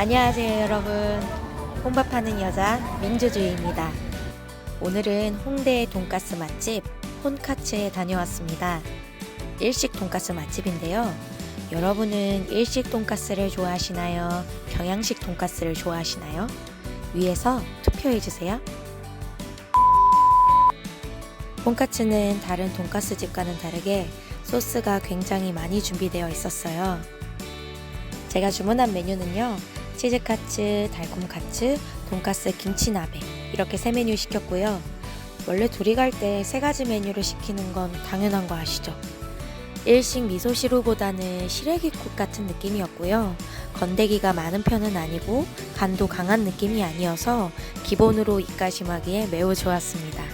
안녕하세요 여러분. 혼밥하는 여자 민주주의입니다. 오늘은 홍대의 돈가스 맛집 혼카츠에 다녀왔습니다. 일식 돈가스 맛집인데요. 여러분은 일식 돈가스를 좋아하시나요? 경양식 돈가스를 좋아하시나요? 위에서 투표해주세요. 혼카츠는 다른 돈가스 집과는 다르게 소스가 굉장히 많이 준비되어 있었어요. 제가 주문한 메뉴는요 치즈카츠, 달콤카츠, 돈가스 김치나베 이렇게 세 메뉴 시켰고요. 원래 둘이 갈 때 세 가지 메뉴를 시키는 건 당연한 거 아시죠? 일식 미소시루보다는 시래기국 같은 느낌이었고요. 건더기가 많은 편은 아니고 간도 강한 느낌이 아니어서 기본으로 입가심하기에 매우 좋았습니다.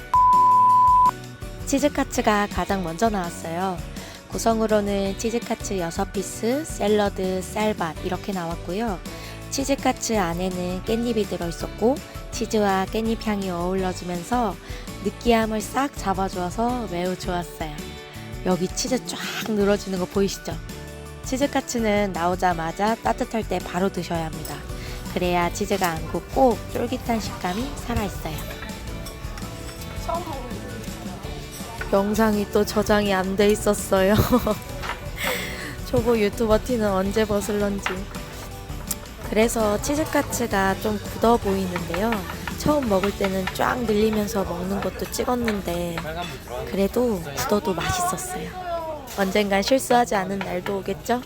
치즈카츠가 가장 먼저 나왔어요. 구성으로는 치즈카츠 6피스, 샐러드, 쌀밥 이렇게 나왔고요. 치즈카츠 안에는 깻잎이 들어있었고 치즈와 깻잎 향이 어우러지면서 느끼함을 싹 잡아주어서 매우 좋았어요. 여기 치즈 쫙 늘어지는 거 보이시죠? 치즈카츠는 나오자마자 따뜻할 때 바로 드셔야 합니다. 그래야 치즈가 안 굳고 쫄깃한 식감이 살아있어요. 영상이 또 저장이 안 돼 있었어요. 초보 유튜버 티는 언제 벗을런지. 그래서 치즈카츠가 좀 굳어 보이는데요. 처음 먹을 때는 쫙 늘리면서 먹는 것도 찍었는데 그래도 굳어도 맛있었어요. 언젠간 실수하지 않은 날도 오겠죠?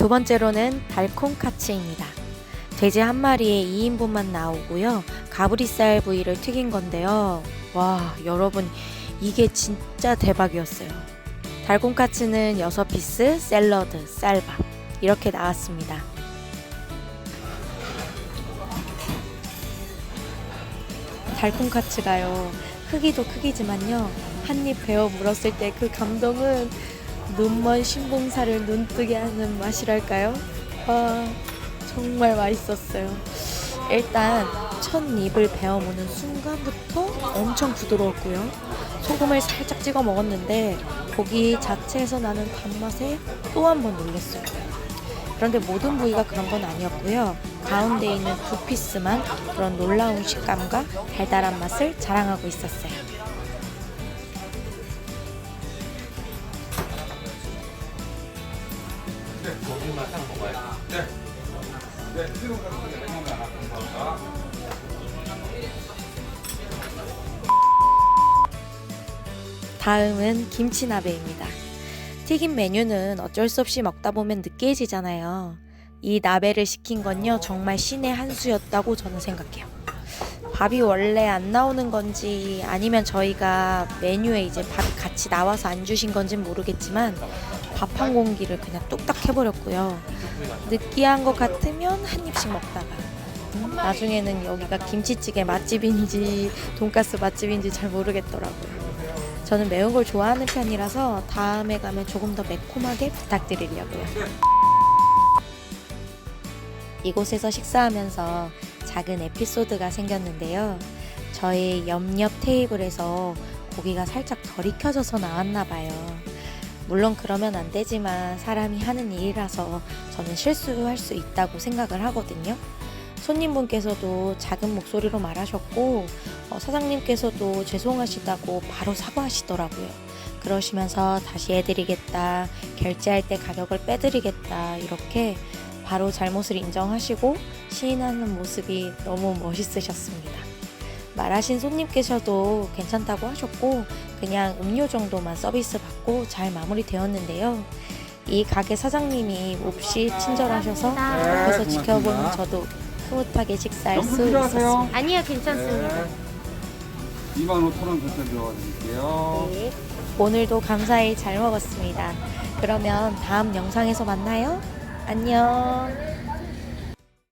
두 번째로는 달콤 카츠입니다. 돼지 한 마리에 2인분만 나오고요. 가브리살 부위를 튀긴 건데요. 와, 여러분, 이게 진짜 대박이었어요. 달콤 카츠는 6피스, 샐러드, 쌀밥. 이렇게 나왔습니다. 달콤 카츠가요. 크기도 크기지만요. 한 입 베어 물었을 때 그 감동은 눈먼 신봉사를 눈뜨게 하는 맛이랄까요? 와, 정말 맛있었어요. 일단 첫 입을 베어 무는 순간부터 엄청 부드러웠고요. 소금을 살짝 찍어 먹었는데 고기 자체에서 나는 단맛에 또 한 번 놀랐어요. 그런데 모든 부위가 그런 건 아니었고요. 가운데 있는 두 피스만 그런 놀라운 식감과 달달한 맛을 자랑하고 있었어요. 다음은 김치나베입니다. 튀김 메뉴는 어쩔 수 없이 먹다 보면 느끼해지잖아요. 이 나베를 시킨 건요, 정말 신의 한 수였다고 저는 생각해요. 밥이 원래 안 나오는 건지 아니면 저희가 메뉴에 이제 밥이 같이 나와서 안 주신 건지는 모르겠지만 밥 한 공기를 그냥 뚝딱 해버렸고요. 느끼한 것 같으면 한 입씩 먹다가 음, 나중에는 여기가 김치찌개 맛집인지 돈가스 맛집인지 잘 모르겠더라고요. 저는 매운 걸 좋아하는 편이라서 다음에 가면 조금 더 매콤하게 부탁드리려고요. 이곳에서 식사하면서 작은 에피소드가 생겼는데요. 저의 옆옆 테이블에서 고기가 살짝 덜 익혀져서 나왔나 봐요. 물론 그러면 안 되지만 사람이 하는 일이라서 저는 실수할 수 있다고 생각을 하거든요. 손님분께서도 작은 목소리로 말하셨고 어, 사장님께서도 죄송하시다고 바로 사과하시더라고요. 그러시면서 다시 해드리겠다, 결제할 때 가격을 빼드리겠다 이렇게 바로 잘못을 인정하시고 시인하는 모습이 너무 멋있으셨습니다. 말하신 손님께서도 괜찮다고 하셨고 그냥 음료 정도만 서비스 받고 잘 마무리되었는데요. 이 가게 사장님이 몹시 친절하셔서 옆에서 지켜보는 저도 흐뭇하게 식사할 수 있었습니다. 아니요, 괜찮습니다. 네. 25,000원 결제 넣어드릴게요. 네. 오늘도 감사히 잘 먹었습니다. 그러면 다음 영상에서 만나요. 안녕.